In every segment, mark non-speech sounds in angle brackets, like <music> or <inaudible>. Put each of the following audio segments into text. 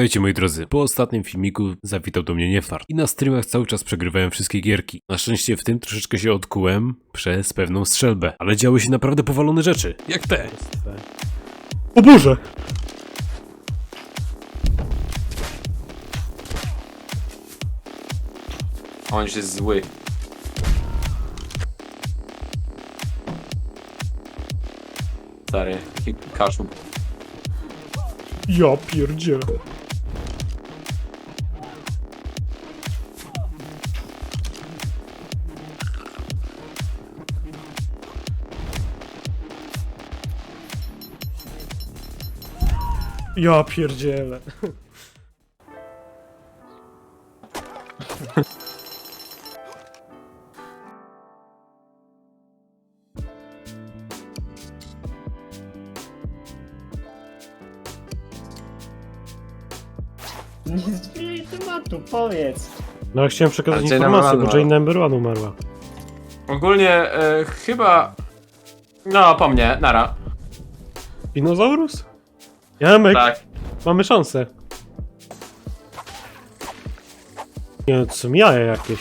Witajcie moi drodzy. Po ostatnim filmiku zawitał do mnie niefart. I na streamach cały czas przegrywałem wszystkie gierki. Na szczęście w tym troszeczkę się odkułem przez pewną strzelbę. Ale działy się naprawdę powalone rzeczy. Jak te. O Boże! On jest zły. Stary, jaki kaszub. Ja pierdzielę. Ja pierdzielę. Nie zmieniaj tematu, powiedz. No ja chciałem przekazać Ale Jane informację, Amber bo Jane Number One umarła. Ogólnie e, chyba... No, po mnie, nara. Dinozaurus? Jamek, Tak. mamy szansę. Nie no, to są jaja jakieś.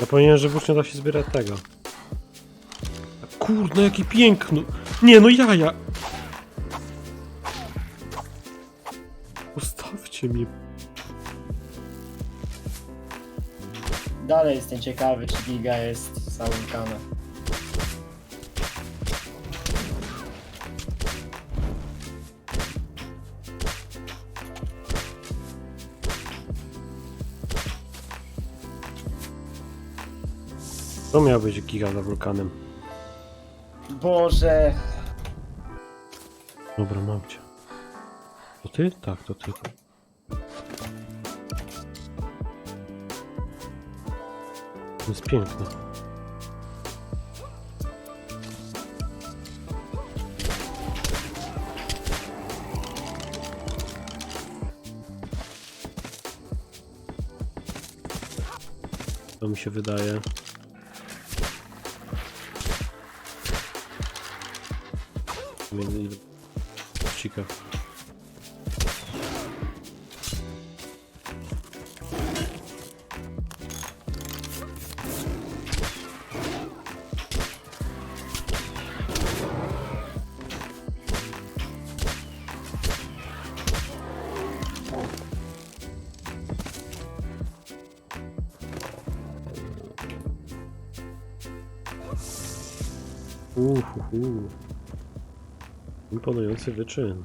Zapomniałem, że włócznie da się zbierać tego. Kurde, jaki piękny. Nie no, jaja. Ustawcie mnie. Dalej jestem ciekawy, czy Giga jest załąkana. To miał być giga za wulkanem. Boże! Dobra, mam cię. To ty? Tak, to ty. To jest piękne. To mi się wydaje. Чиков. Ух, ух, ух. Imponujący wyczyn.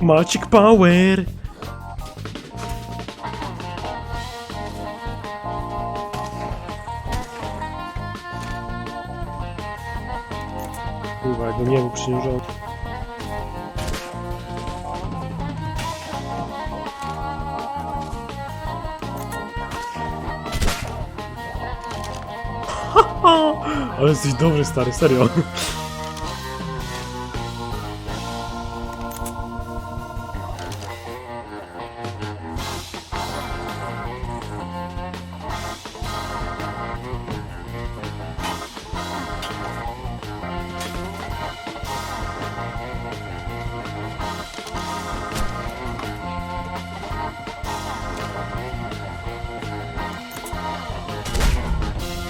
Magic Power! Kurwa, jakby nie był przynióżony. <laughs> Ale jesteś dobry, stary, serio.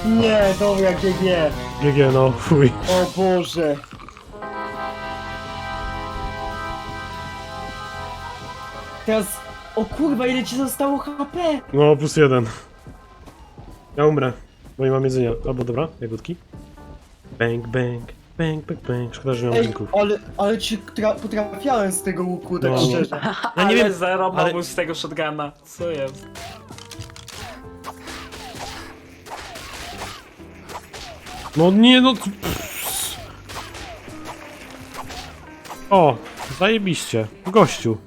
Nie, dobra, GG. GG, no, fuj. O Boże. Teraz... O kurwa, ile ci zostało HP? No, plus jeden. Ja umrę, bo nie mam jedzenia. Albo dobra, jagódki. Bang, bang, bang, bang, bang. Szkoda, że nie mam Ej, drinków. ale, ale ci tra potrafiałem z tego łuku, tak No. szczerze. Ja nie wiem, zero ale- ale... z tego shotguna. Co jest? No nie, no... O, zajebiście. Gościu.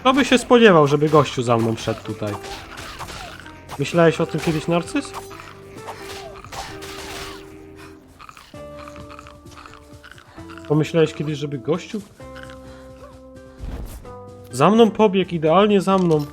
Kto by się spodziewał, żeby gościu za mną szedł tutaj? Myślałeś o tym kiedyś, Narcyz? Pomyślałeś kiedyś, żeby gościu... Za mną pobiegł, idealnie za mną.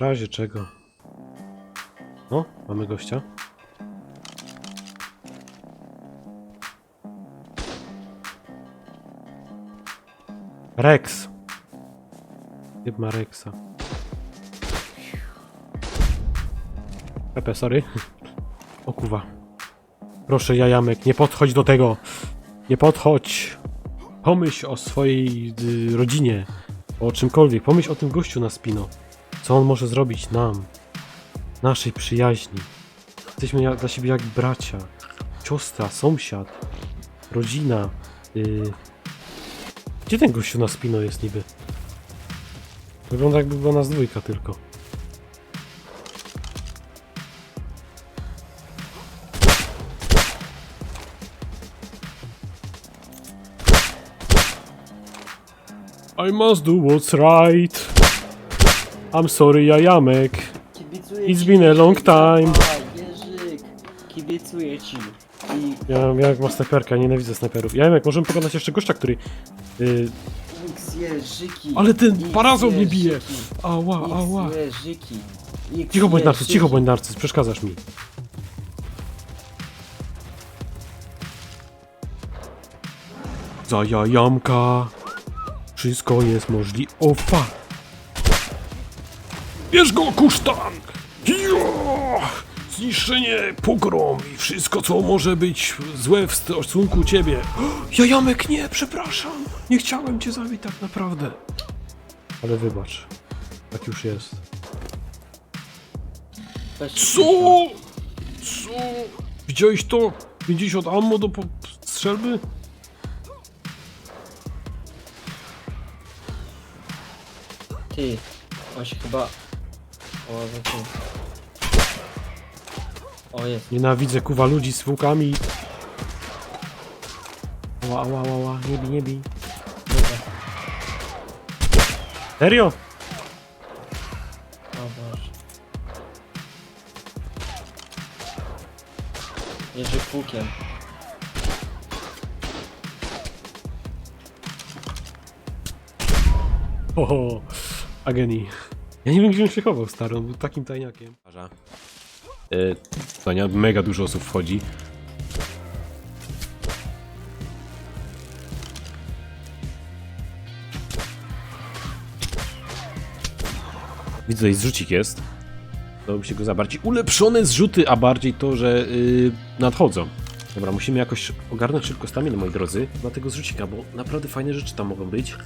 W razie czego? No, mamy gościa. Rex. Typ ma Rexa. Pepe, sorry. <laughs> O kuwa. Proszę, jajamek, nie podchodź do tego. Nie podchodź. Pomyśl o swojej y, rodzinie. O czymkolwiek. Pomyśl o tym gościu na spino. Co on może zrobić nam? Naszej przyjaźni. Jesteśmy dla siebie jak bracia. Siostra, sąsiad. Rodzina. Yy... Gdzie ten gościu na spino jest niby? Wygląda jakby była nas dwójka tylko. I must do what's right. I'm sorry, jajamek. Kibicuję It's been a long time. Jerzyk, kibicuję ci. I Ja, ja jak ma snajperka, nienawidzę snajperów. Jajamek, możemy pokonać jeszcze gościa, który... Yy... X Jerzyki. Ale ten X parazol mnie bije. Jerzyki, Ała, ała. X Jerzyki. X Cicho bądź narcyz, Jerzyki. cicho bądź narcyz, przeszkadzasz mi. Za jajamka. Wszystko jest możliwe. O fa. Bierz go, kusztan! Jo! Zniszczenie, pogrom i wszystko, co może być złe w stosunku ciebie. <gasps> Jajamek, nie, przepraszam. Nie chciałem cię zabić tak naprawdę. Ale wybacz. Tak już jest. Co? Co? Widziałeś to? 50 ammo do po- strzelby? Ty, on się chyba... O, no ty. O, jest. Nienawidzę kuwa ludzi z łukami. Ała, ała, ała, ała, nie bij, nie bij. Dobra. Serio? O Boże. Jerzy Pukiem. Oho, Ageni. Ja nie wiem, gdzie on się chował, stary, on był takim tajniakiem. Yy, Tania, mega dużo osób wchodzi. Widzę, tutaj zrzucik jest. Dałoby się go za bardziej ulepszone zrzuty, a bardziej to, że yy, nadchodzą. Dobra, musimy jakoś ogarnąć szybko staminę, moi drodzy, na tego zrzucika, bo naprawdę fajne rzeczy tam mogą być.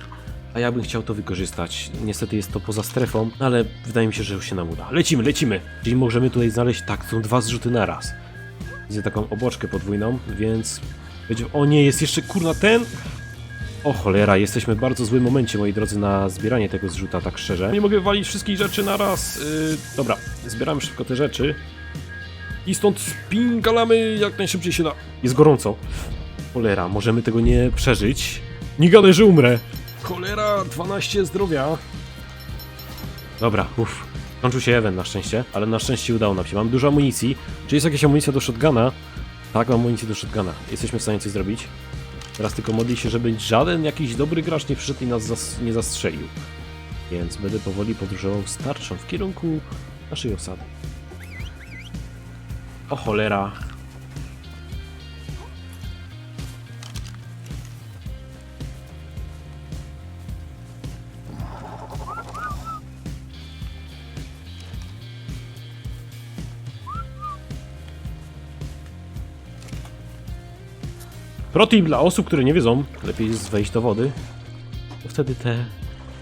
A ja bym chciał to wykorzystać. Niestety jest to poza strefą, no ale wydaje mi się, że już się nam uda. Lecimy, lecimy! Czyli możemy tutaj znaleźć, tak, są dwa zrzuty na raz. Widzę taką oboczkę podwójną, więc... O nie, jest jeszcze kurna ten! O cholera, jesteśmy w bardzo złym momencie, moi drodzy, na zbieranie tego zrzuta, tak szczerze. Nie mogę walić wszystkich rzeczy na raz. Yy, dobra, zbieramy szybko te rzeczy. I stąd spingalamy jak najszybciej się da. Jest gorąco. Cholera, możemy tego nie przeżyć. Nie gadaj, że umrę. Cholera, 12 zdrowia. Dobra, uff. Kończył się event na szczęście, ale na szczęście udało nam się. Mam dużo amunicji. Czy jest jakaś amunicja do shotguna? Tak, mam amunicję do shotguna. Jesteśmy w stanie coś zrobić. Teraz tylko modli się, żeby żaden jakiś dobry gracz nie przyszedł i nas zas nie zastrzelił. Więc będę powoli podróżował z tarczą w kierunku naszej osady. O cholera. Protip dla osób, które nie wiedzą, lepiej jest wejść do wody. Bo wtedy te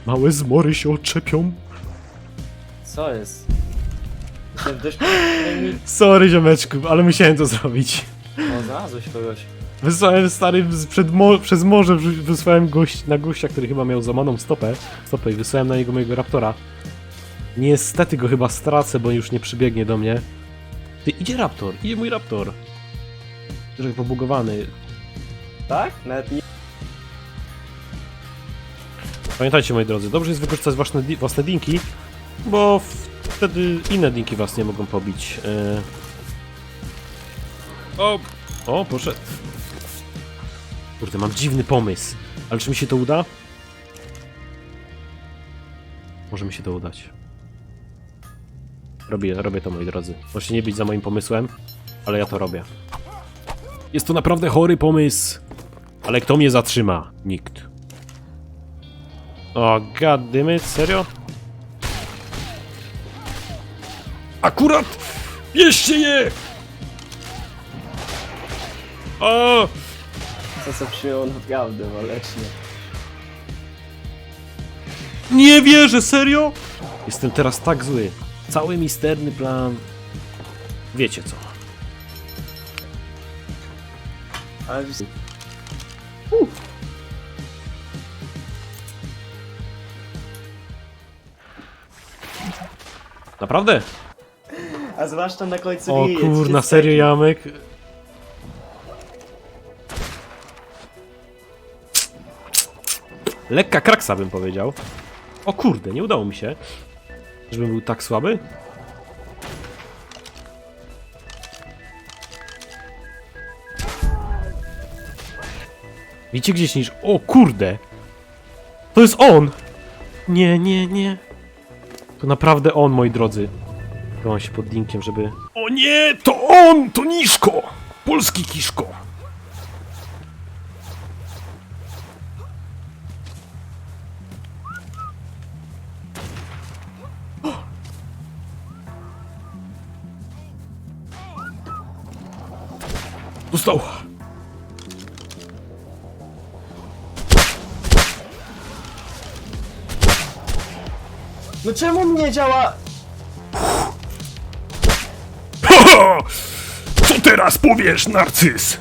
małe zmory się odczepią. Co jest? <laughs> Deszcz mi... Sorry ziomeczku, ale musiałem to zrobić. O, znalazłeś kogoś. Wysłałem stary przed mo przez morze, wysłałem gość na gościa, który chyba miał złamaną stopę, stopę i wysłałem na niego mojego raptora. Niestety go chyba stracę, bo już nie przybiegnie do mnie. Ty, idzie raptor, idzie mój raptor. Trochę pobugowany. Tak? Nawet nie... Pamiętajcie moi drodzy, dobrze jest wykorzystać własne, di- własne dinki, bo wtedy inne dinki was nie mogą pobić. E... O, o, poszedł. Kurde, mam dziwny pomysł. Ale czy mi się to uda? Może mi się to udać. Robię, robię to moi drodzy. Możecie nie być za moim pomysłem, ale ja to robię. Jest to naprawdę chory pomysł. Ale kto mnie zatrzyma? Nikt. O, goddammit, serio? Akurat! Bierzcie je! O! To co przyjął naprawdę walecznie. Nie wierzę, serio? Jestem teraz tak zły. Cały misterny plan. Wiecie co? Ale... Naprawdę? A zwłaszcza na końcu O kurna, jest serio, Jamek? Lekka kraksa bym powiedział. O kurde, nie udało mi się. Żebym był tak słaby? Widzicie gdzieś niż... O kurde! To jest on! Nie, nie, nie. To naprawdę on, moi drodzy. Chowam się pod linkiem, żeby... O nie, to on! To Niszko! Polski Kiszko! Dostał! No czemu mnie działa? <laughs> Co teraz powiesz, narcyz?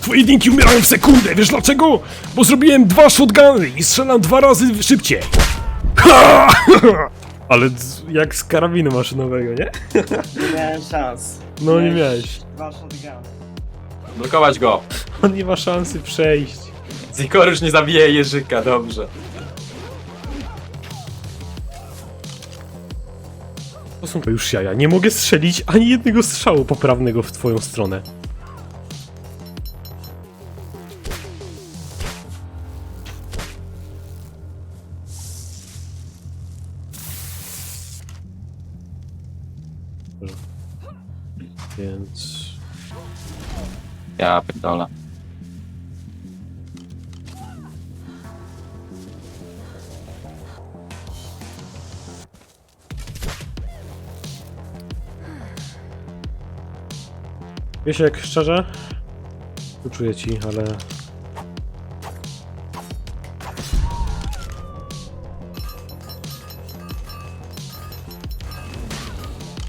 Twoje dinki umierają w sekundę, wiesz dlaczego? Bo zrobiłem dwa shotguny i strzelam dwa razy szybciej. Ha! <laughs> Ale z- jak z karabinu maszynowego, nie? Nie miałem szans. No nie miałeś. Dwa shotguny. Blokować go. On nie ma szansy przejść. Zikor już nie zabije Jerzyka, dobrze. To są to już jaja. Nie mogę strzelić ani jednego strzału poprawnego w twoją stronę. Więc... Ja pierdolę. Wiesz jak szczerze? Uczuję ci, ale...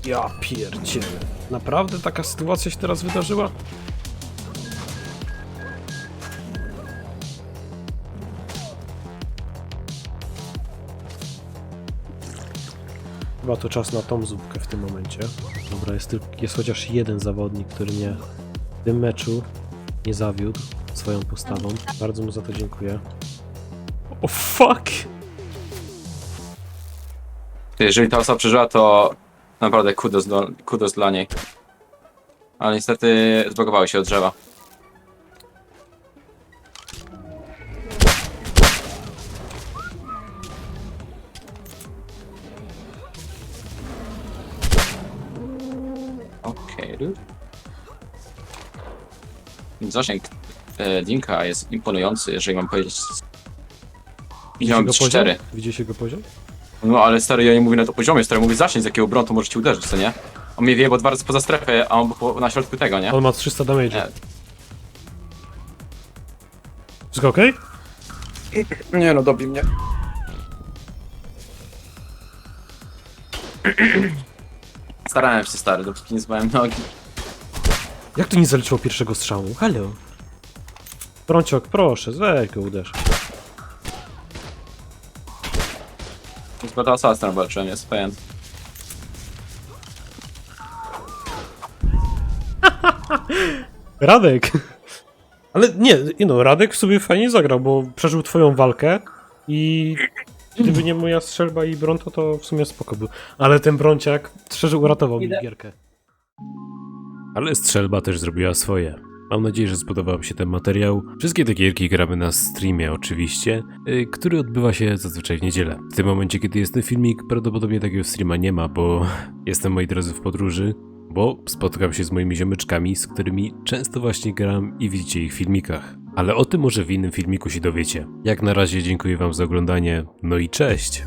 Ja pierdzielę. Naprawdę taka sytuacja się teraz wydarzyła? Chyba to czas na tą zupkę w tym momencie. Dobra, jest, tylko, jest chociaż jeden zawodnik, który mnie w tym meczu nie zawiódł swoją postawą. Bardzo mu za to dziękuję. O fuck! Ty, Jeżeli ta osoba przeżyła, to naprawdę kudos, do, kudos dla niej. Ale niestety zblokowały się od drzewa. Zasięg e, Dinka jest imponujący, jeżeli mam powiedzieć. Minimum go poziom? 4. Widzicie jego poziom? No ale stary, ja nie mówię na to poziomie, stary, mówię zasięg, z jakiego bronu to możecie uderzyć, co nie? On mnie wie, bo dwa razy poza strefę, a on po, na środku tego, nie? On ma 300 damage. Nie. Wszystko okej? Nie no, dobi mnie. Starałem się, stary, dopóki nie zbałem nogi. Jak to nie zaliczyło pierwszego strzału? Halo? Brąciok, proszę, weź go uderz. Z Battle Assassin walczyłem, jest pewien. <laughs> Radek! Ale nie, nie no, Radek sobie fajnie zagrał, bo przeżył twoją walkę i gdyby nie moja strzelba i Bronto, to w sumie spoko był. Ale ten Bronciak szczerze uratował mi gierkę. Ale strzelba też zrobiła swoje. Mam nadzieję, że spodobał Wam się ten materiał. Wszystkie te gierki gramy na streamie oczywiście, y, który odbywa się zazwyczaj w niedzielę. W tym momencie, kiedy jest ten filmik, prawdopodobnie takiego streama nie ma, bo <laughs> jestem, moi drodzy, w podróży, bo spotykam się z moimi ziomeczkami, z którymi często właśnie gram i widzicie ich w filmikach. Ale o tym może w innym filmiku się dowiecie. Jak na razie dziękuję Wam za oglądanie, no i cześć!